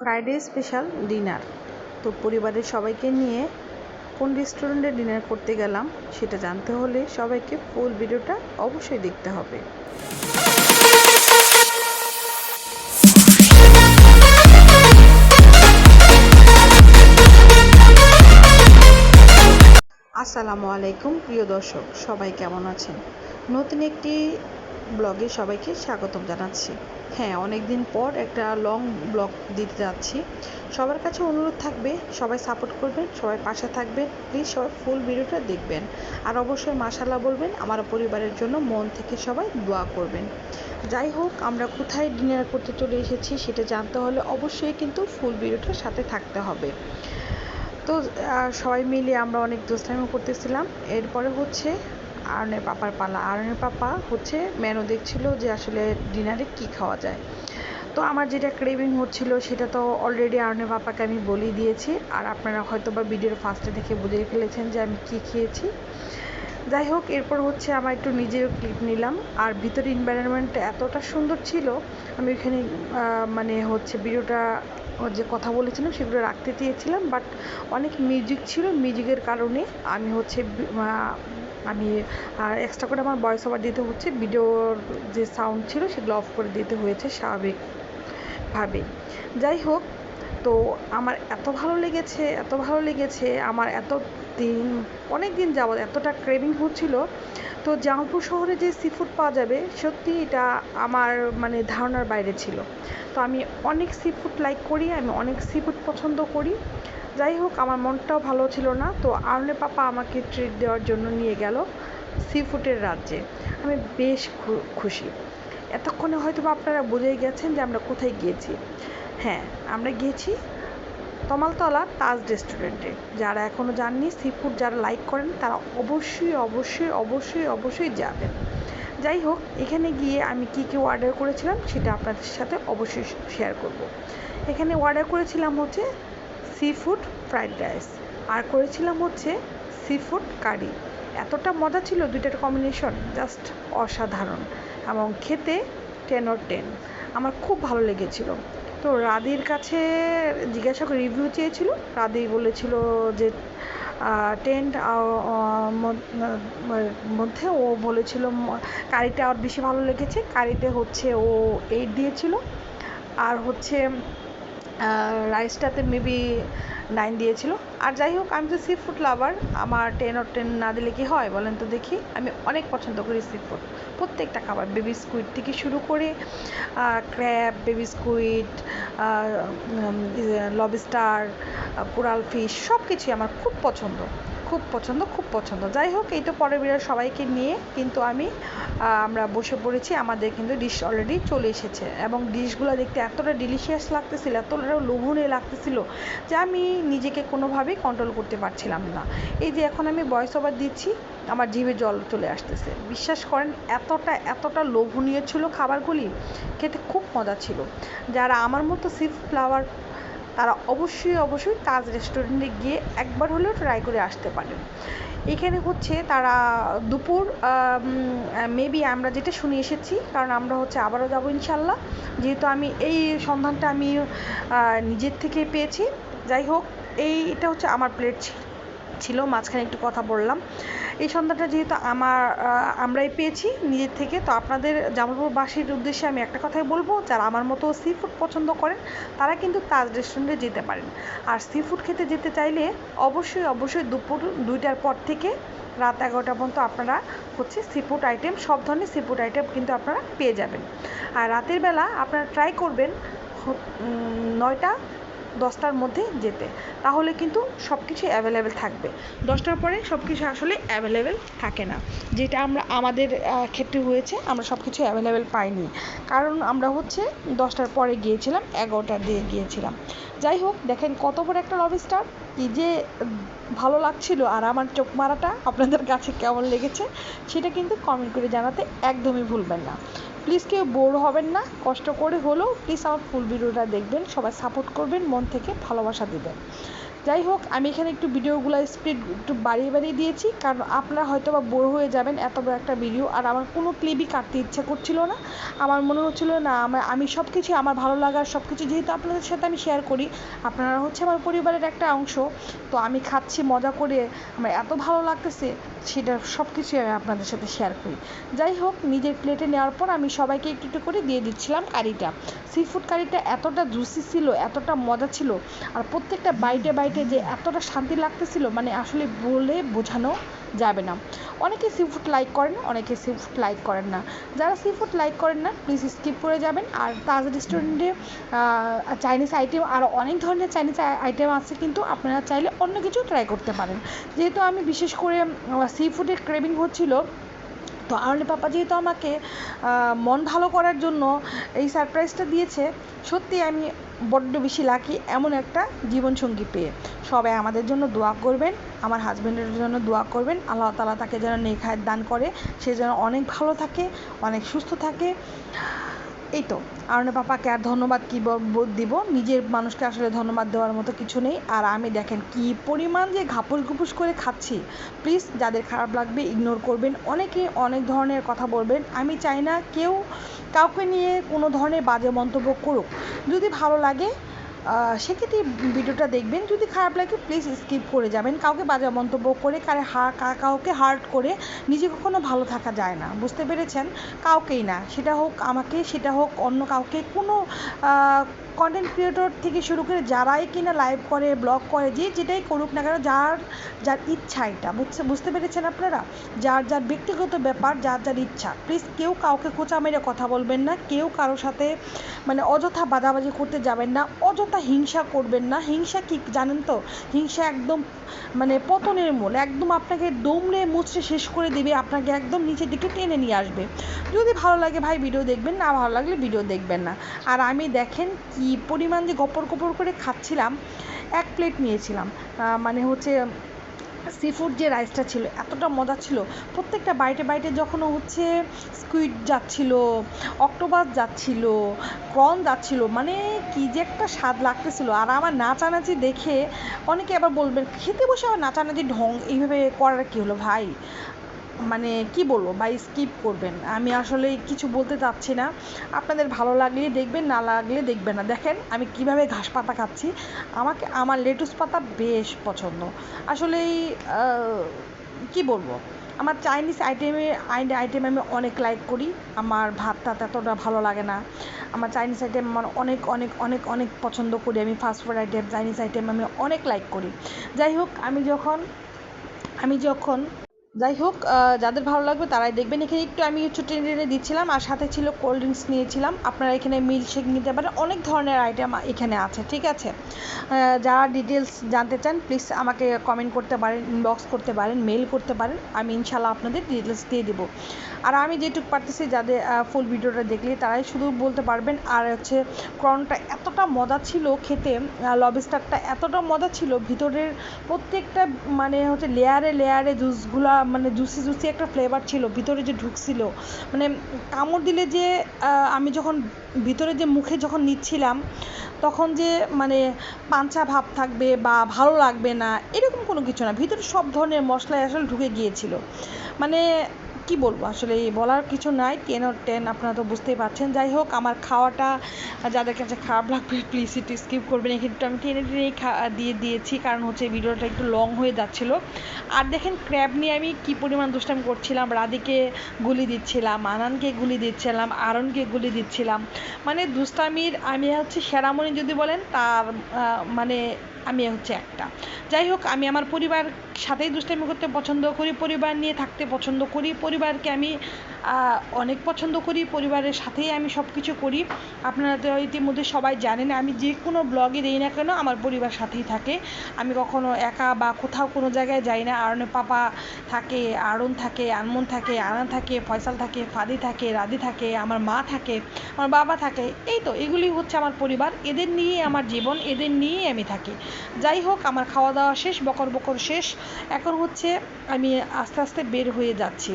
Friday special dinner. তো পরিবারের সবাইকে নিয়ে কোন রেস্টুরেন্টে ডিনার করতে গেলাম সেটা জানতে হলে সবাইকে ফুল ভিডিওটা অবশ্যই দেখতে হবে। আসসালামু আলাইকুম প্রিয় দর্শক, সবাই কেমন আছেন? নতুন একটি ব্লগে সবাইকে স্বাগতম জানাচ্ছি। হ্যাঁ অনেক দিন পর একটা লং ব্লগ দিতে যাচ্ছি। সবার কাছে অনুরোধ থাকবে, সবাই সাপোর্ট করবেন, সবাই পাশে থাকবেন প্লিজ সবাই ফুল ভিডিওটা দেখবেন। আর অবশ্যই মাশাল্লাহ বলবেন, আমার পরিবারের জন্য মন থেকে সবাই দোয়া করবেন। যাই হোক, আমরা কোথায় ডিনার করতে চলে এসেছি সেটা জানতে হলে অবশ্যই কিন্তু ফুল ভিডিওটার সাথে থাকতে হবে। তো সবাই মিলে আমরা অনেক দোস্তামি করতেছিলাম। এরপরে হচ্ছে আরনের পাপার পালা। আরনের পাপা হচ্ছে মেনু দেখছিল যে আসলে ডিনারে কি খাওয়া যায়। তো আমার যেটা ক্রেভিং হচ্ছিল সেটা তো অলরেডি আরনের পাপাকে আমি বলেই দিয়েছি। আর আপনারা হয়তো বা ভিডিওর ফার্স্টে দেখে বুঝে ফেলেছেন যে আমি কি খেয়েছি। যাই হোক, এরপর হচ্ছে আমার একটু নিজেরও ক্লিপ নিলাম। আর ভিতরে এনভায়রনমেন্টটা এতটা সুন্দর ছিল, আমি ওইখানে মানে হচ্ছে ভিডিওটা যে কথা বলেছিলাম সেগুলো রাখতে চেয়েছিলাম। বাট অনেক মিউজিক ছিল মিউজিকের কারণে আমি হচ্ছে আমি, আর এক্সট্রা করে আমার ভয়েস ওভার দিতে হচ্ছে। ভিডিওর যে সাউন্ড ছিল সেগুলো অফ করে দিতে হয়েছে স্বাভাবিকভাবে যাই হোক, তো আমার এত ভালো লেগেছে, এত ভালো লেগেছে, আমার এত দিন, অনেক দিন যাবৎ এতটা ক্রেভিং হচ্ছিল। তো জামালপুর শহরে যে সি ফুড পাওয়া যাবে, সত্যি এটা আমার মানে ধারণার বাইরে ছিল। তো আমি অনেক সি ফুড লাইক করি, আমি অনেক সি ফুড পছন্দ করি। যাই হোক, আমার মনটাও ভালো ছিল না, তো আরনে পাপা আমাকে ট্রিট দেওয়ার জন্য নিয়ে গেল সি ফুডের রাজ্যে। আমি বেশ খুশি। এতক্ষণে হয়তো আপনারা বুঝেই গেছেন যে আমরা কোথায় গিয়েছি। হ্যাঁ আমরা গিয়েছি তমালতলা তাজ রেস্টুরেন্টে যারা এখনও যাননি সি ফুড যারা লাইক করেন, তারা অবশ্যই অবশ্যই অবশ্যই অবশ্যই যাবেন। যাই হোক, এখানে গিয়ে আমি কী কী অর্ডার করেছিলাম সেটা আপনাদের সাথে অবশ্যই শেয়ার করব। এখানে অর্ডার করেছিলাম হচ্ছে সি ফুড ফ্রাইড রাইস আর করেছিলাম হচ্ছে সি ফুড কারি এতটা মজা ছিল দুইটার কম্বিনেশন জাস্ট অসাধারণ এবং খেতে টেন অর টেন আমার খুব ভালো লেগেছিল। তো রাদির কাছে জিজ্ঞাসা করে রিভিউ চেয়েছিল রাদি বলেছিল যে টেন্ট মধ্যে ও বলেছিল কারিটা আর বেশি ভালো লেগেছে। কারিতে হচ্ছে ও এইট দিয়েছিল। আর হচ্ছে রাইসটাতে মেবি নাইন দিয়েছিল। আর যাই হোক, আমি তো সি ফুড লাভার আমার টেন অর টেন না দিলে কি হয় বলেন তো দেখি। আমি অনেক পছন্দ করি সি ফুড প্রত্যেকটা খাবার বেবি স্কুইড থেকে শুরু করে crab baby squid lobster coral fish সব কিছুই আমার খুব পছন্দ। খুব পছন্দ খুব পছন্দ। যাই হোক, এই তো পরের বিরাট সবাইকে নিয়ে কিন্তু আমি আমরা বসে পড়েছি। আমাদের কিন্তু ডিশ অলরেডি চলে এসেছে। এবং ডিশগুলো দেখতে এতটা ডিলিশিয়াস লাগতেছিল এতটা লোভনীয় লাগতেছিল যে আমি নিজেকে কোনোভাবেই কন্ট্রোল করতে পারছিলাম না। এই যে এখন আমি ভয়েস ওভার দিচ্ছি, আমার জিভে জল চলে আসতেছে। বিশ্বাস করেন, এতটা এতটা লোভনীয় ছিল খাবারগুলি, খেতে খুব মজা ছিল। যারা আমার মতো সি ফ্লাওয়ার তারা অবশ্যই অবশ্যই তাজ রেস্টুরেন্টে গিয়ে একবার হলেও ট্রাই করে আসতে পারেন। এখানে হচ্ছে তারা দুপুর মেবি আমরা যেটা শুনে এসেছি, কারণ আমরা হচ্ছে আবারও যাব ইনশাল্লাহ যেহেতু আমি এই সন্ধানটা আমি নিজের থেকে পেয়েছি। যাই হোক এই, এটা হচ্ছে আমার প্লেট ছিল, মাঝখানে একটু কথা বললাম। এই সন্ধানটা যেহেতু আমার আমরাই পেয়েছি নিজের থেকে, তো আপনাদের জামালপুরবাসীর উদ্দেশ্যে আমি একটা কথাই বলব, যারা আমার মতো সি ফুড পছন্দ করেন, তারা কিন্তু তাজ রেস্টুরেন্টে যেতে পারেন। আর সি ফুড খেতে যেতে চাইলে অবশ্যই অবশ্যই দুপুর দুইটার পর থেকে রাত এগারোটা পর্যন্ত আপনারা হচ্ছে সি ফুড আইটেম সব ধরনের সি ফুড আইটেম কিন্তু আপনারা পেয়ে যাবেন। আর রাতের বেলা আপনারা ট্রাই করবেন নয়টা দশটার মধ্যে যেতে। তাহলে কিন্তু সব কিছু অ্যাভেলেবেল থাকবে। দশটার পরে সব কিছু আসলে অ্যাভেলেবেল থাকে না। যেটা আমরা, আমাদের ক্ষেত্রে হয়েছে, আমরা সব কিছু অ্যাভেলেবেল পাইনি। কারণ আমরা হচ্ছে দশটার পরে গিয়েছিলাম এগারোটার দিয়ে গিয়েছিলাম। যাই হোক, দেখেন কত বড় একটা লবস্টার কি যে ভালো লাগছিল আর আমার চোখ মারাটা আপনাদের কাছে কেমন লেগেছে, সেটা কিন্তু কমেন্ট করে জানাতে একদমই ভুলবেন না। প্লিজ কেউ বোর হবেন না, কষ্ট করে হলেও প্লিজ আমার ফুল ভিডিওটা দেখবেন, সবাই সাপোর্ট করবেন, মন থেকে ভালোবাসা দেবেন। যাই হোক, আমি এখানে একটু ভিডিওগুলো স্পিড একটু বাড়িয়ে বাড়িয়ে দিয়েছি, কারণ আপনারা হয়তো বা বোর হয়ে যাবেন এত বড় একটা ভিডিও আর আমার কোনো ক্লিপই কাটতে ইচ্ছে করছিল না। আমার মনে হচ্ছিল, না, আমার, আমি সব কিছু আমার ভালো লাগার সব কিছু যেহেতু আপনাদের সাথে আমি শেয়ার করি, আপনারা হচ্ছে আমার পরিবারের একটা অংশ, তো আমি খাচ্ছি, মজা করে, আমার এত ভালো লাগতেছে, সেটা সব কিছুই আমি আপনাদের সাথে শেয়ার করি। যাই হোক, নিজের প্লেটে নেওয়ার পর আমি সবাইকে একটু একটু করে দিয়ে দিচ্ছিলাম কারিটা। সি ফুড কারিটা এতটা জুসি ছিল, এতটা মজা ছিল, আর প্রত্যেকটা বাইটে বাইটে যে এতটা শান্তি লাগতেছিল মানে আসলে বলে বোঝানো যাবে না। অনেকে সি ফুড লাইক করেন, অনেকে সি ফুড লাইক করেন না। যারা সি ফুড লাইক করেন না প্লিজ স্কিপ করে যাবেন। আর তাজ রেস্টুরেন্টে চাইনিজ আইটেম আরও অনেক ধরনের চাইনিজ আইটেম আছে, কিন্তু আপনারা চাইলে অন্য কিছু ট্রাই করতে পারেন। যেহেতু আমি বিশেষ করে সি ফুডের ক্রেভিং হচ্ছিল, তো আরলি পাপা যেহেতু আমাকে মন ভালো করার জন্য এই সারপ্রাইজটা দিয়েছে, সত্যি আমি বড্ড বেশি লাকি এমন একটা জীবনসঙ্গী পেয়ে। সবাই আমাদের জন্য দোয়া করবেন, আমার হাজব্যান্ডের জন্য দোয়া করবেন। আল্লাহ তালা তাকে যেন নেখায় দান করে, সে যেন অনেক ভালো থাকে, অনেক সুস্থ থাকে। এই তো আরনে পাপাকে আর ধন্যবাদ কী দিব? নিজের মানুষকে আসলে ধন্যবাদ দেওয়ার মতো কিছু নেই। আর আমি দেখেন কি পরিমাণ যে ঘাপুস ঘুপুস করে খাচ্ছি। প্লিজ, যাদের খারাপ লাগবে ইগনোর করবেন। অনেকে অনেক ধরনের কথা বলবেন। আমি চাই না কেউ কাউকে নিয়ে কোনো ধরনের বাজে মন্তব্য করুক। যদি ভালো লাগে সেক্ষেত্রে ভিডিওটা দেখবেন। যদি খারাপ লাগে প্লিজ স্কিপ করে যাবেন। কাউকে বাজে মন্তব্য করে, কারে কাউকে হার্ট করে নিজে কখনো ভালো থাকা যায় না। বুঝতে পেরেছেন? কাউকেই না। সেটা হোক আমাকে, সেটা হোক অন্য কাউকে, কোনো কন্টেন্ট ক্রিয়েটর থেকে শুরু করে যারাই কিনা লাইভ করে ব্লগ করে, যে যেটাই করুক না কেন, যার যার ইচ্ছা এটা বুঝতে বুঝতে পেরেছেন আপনারা? যার যার ব্যক্তিগত ব্যাপার, যার যার ইচ্ছা। প্লিজ কেউ কাউকে খোঁচা মেরে কথা বলবেন না, কেউ কারোর সাথে মানে অযথা বাদাবাজি করতে যাবেন না, অযথা হিংসা করবেন না। হিংসা কি জানেন তো? হিংসা একদম মানে পতনের মূল, একদম আপনাকে দমড়ে মুচড়ে শেষ করে দেবে, আপনাকে একদম নিচের দিকে টেনে নিয়ে আসবে। যদি ভালো লাগে ভাই ভিডিও দেখবেন, না ভালো লাগলে ভিডিও দেখবেন না। আর আমি দেখেন কি পরিমাণ যে গপর গপর করে খাচ্ছিলাম, এক প্লেট নিয়েছিলাম। মানে হচ্ছে সি ফুড যে রাইসটা ছিল, এতটা মজা ছিল। প্রত্যেকটা বাইটে বাইটে যখন হচ্ছে স্কুইড যাচ্ছিল অক্টোপাস যাচ্ছিল প্রন যাচ্ছিল মানে কি যে একটা স্বাদ লাগতেছিল। আর আমার নাচানাচি দেখে অনেকে আবার বলবেন, খেতে বসে আবার নাচানাচি ঢং এইভাবে করার কী হলো ভাই? মানে কি বলব, বা স্কিপ করবেন। আমি আসলে কিছু বলতে চাচ্ছি না। আপনাদের ভালো লাগলে দেখবেন, না লাগলে দেখবেন না। দেখেন, আমি কীভাবে ঘাস পাতা খাচ্ছি। আমাকে, আমার লেটুস পাতা বেশ পছন্দ। আসলে কি বলব, আমার চাইনিজ আইটেমে আইটেম আমি অনেক লাইক করি। আমার ভাত টাত এতটা ভালো লাগে না। আমার চাইনিজ আইটেম আমার অনেক অনেক অনেক অনেক পছন্দ করি। আমি fast food item Chinese item আমি অনেক লাইক করি। যাই হোক, আমি যখন আমি যখন যাই হোক যাদের ভালো লাগবে তারাই দেখবেন। এখানে একটু আমি একটু টেনে টেনে দিচ্ছিলাম আর সাথে ছিল কোল্ড ড্রিঙ্কস নিয়েছিলাম। আপনারা এখানে মিল্কশেক নিতে পারেন। অনেক ধরনের আইটেম এখানে আছে, ঠিক আছে? যারা ডিটেলস জানতে চান প্লিজ আমাকে কমেন্ট করতে পারেন ইনবক্স করতে পারেন মেল করতে পারেন। আমি ইনশাল্লাহ আপনাদের ডিটেলস দিয়ে দেবো। আর আমি যেটুকু পারতেছি যাদের ফুল ভিডিওটা দেখলে তারাই শুধু বলতে পারবেন। আর হচ্ছে ক্রনটা এতটা মজা ছিল খেতে লবিস্টারটা এতটা মজা ছিল, ভিতরের প্রত্যেকটা মানে হচ্ছে লেয়ারে লেয়ারে জুসগুলা মানে জুসি জুসি একটা ফ্লেভার ছিল, ভিতরে যে ঢুকছিল। মানে কামড় দিলে যে আমি যখন ভিতরে যে মুখে যখন নিচ্ছিলাম, তখন যে মানে পাঞ্চা ভাব থাকবে বা ভালো লাগবে না, এরকম কোনো কিছু না। ভিতরে সব ধরনের মশলাই আসলে ঢুকে গিয়েছিল। মানে কি বলব? আসলে বলার কিছু নাই। টেন অর টেন আপনারা তো বুঝতেই পারছেন। যাই হোক, আমার খাওয়াটা, যাদের কাছে খারাপ লাগবে প্লিজ একটু স্কিপ করবেন। এখানে আমি টেনে টেনেই দিয়ে দিয়েছি। কারণ হচ্ছে ভিডিওটা একটু লং হয়ে যাচ্ছিল। আর দেখেন ক্র্যাব নিয়ে আমি কি পরিমাণ দুষ্টামি করছিলাম। রাধিকে গুলি দিচ্ছিলাম আনানকে গুলি দিচ্ছিলাম, আরনকে গুলি দিচ্ছিলাম। মানে দুষ্টামির, আমি হচ্ছে সেরামণি যদি বলেন, তার মানে আমি হচ্ছে একটা। যাই হোক, আমি আমার পরিবার সাথেই দুষ্টামি করতে পছন্দ করি, পরিবার নিয়ে থাকতে পছন্দ করি, পরিবারকে আমি অনেক পছন্দ করি, পরিবারের সাথেই আমি সব কিছু করি। আপনারা তো ইতিমধ্যে সবাই জানেন, আমি যে কোনো ব্লগে দিই না কেন, আমার পরিবার সাথেই থাকে। আমি কখনো একা বা কোথাও কোনো জায়গায় যাই না আরনে পাপা থাকে, আরন থাকে, আনমন থাকে আনা থাকে, ফয়সাল থাকে, ফাদি থাকে, রাদি থাকে, আমার মা থাকে, আমার বাবা থাকে, এই তো, এগুলি হচ্ছে আমার পরিবার। এদের নিয়েই আমার জীবন, এদের নিয়েই আমি থাকি। যাই হোক, আমার খাওয়া দাওয়া শেষ, বকর বকর শেষ। এখন হচ্ছে আমি আস্তে আস্তে বের হয়ে যাচ্ছি।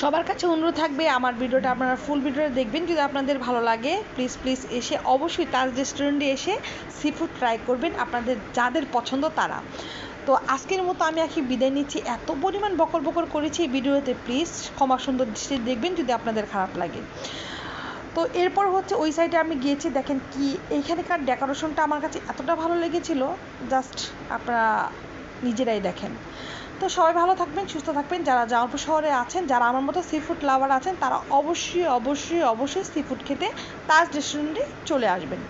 সবার কাছে অনুরোধ থাকবে আমার ভিডিওটা আপনারা ফুল ভিডিওটা দেখবেন। যদি আপনাদের ভালো লাগে প্লিজ প্লিজ এসে অবশ্যই তাজ রেস্টুরেন্টে এসে সি ফুড ট্রাই করবেন, আপনাদের যাদের পছন্দ তারা। তো আজকের মতো আমি আজকে বিদায় নিচ্ছি। এত পরিমাণ বকর বকর করেছি এই ভিডিওতে প্লিজ ক্ষমা সুন্দর দৃষ্টি দেখবেন যদি আপনাদের খারাপ লাগে। তো এরপর হচ্ছে ওই সাইডে আমি গিয়েছি। দেখেন কি, এইখানকার ডেকোরেশনটা আমার কাছে এতটা ভালো লেগেছিল। জাস্ট আপনারা নিজেরাই দেখেন। তো সবাই ভালো থাকবেন, সুস্থ থাকবেন। যারা জামালপুর শহরে আছেন, যারা আমার মতো সি ফুড লাভার আছেন, তারা অবশ্যই অবশ্যই অবশ্যই সি ফুড খেতে তাজ রেস্টুরেন্টে চলে আসবেন।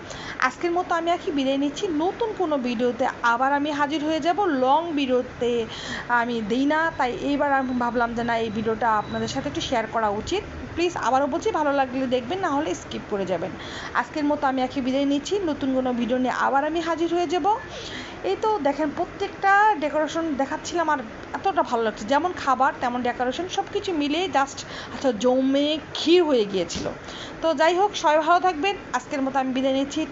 আজকের মতো আমি কি বিদায় নিচ্ছি। নতুন কোনো ভিডিওতে আবার আমি হাজির হয়ে যাব। লং ভিডিওতে আমি দিই না, তাই এইবার আমি ভাবলাম যে না, এই ভিডিওটা আপনাদের সাথে একটু শেয়ার করা উচিত। প্লিজ আবারও বলছি, ভালো লাগলে দেখবেন, না হলে স্কিপ করে যাবেন। আজকের মতো আমি একে বিদায় নিচ্ছি। নতুন কোনো ভিডিও নিয়ে আবার আমি হাজির হয়ে যাব। এই তো দেখেন, প্রত্যেকটা ডেকোরেশন দেখাচ্ছিলাম আর এতটা ভালো লাগছে। যেমন খাবার, তেমন ডেকোরেশন সব কিছু মিলিয়ে জাস্ট আচ্ছা জমে ক্ষীর হয়ে গিয়েছিল। তো যাই হোক, সবাই ভালো থাকবেন। আজকের মতো আমি বিদায় নিচ্ছি।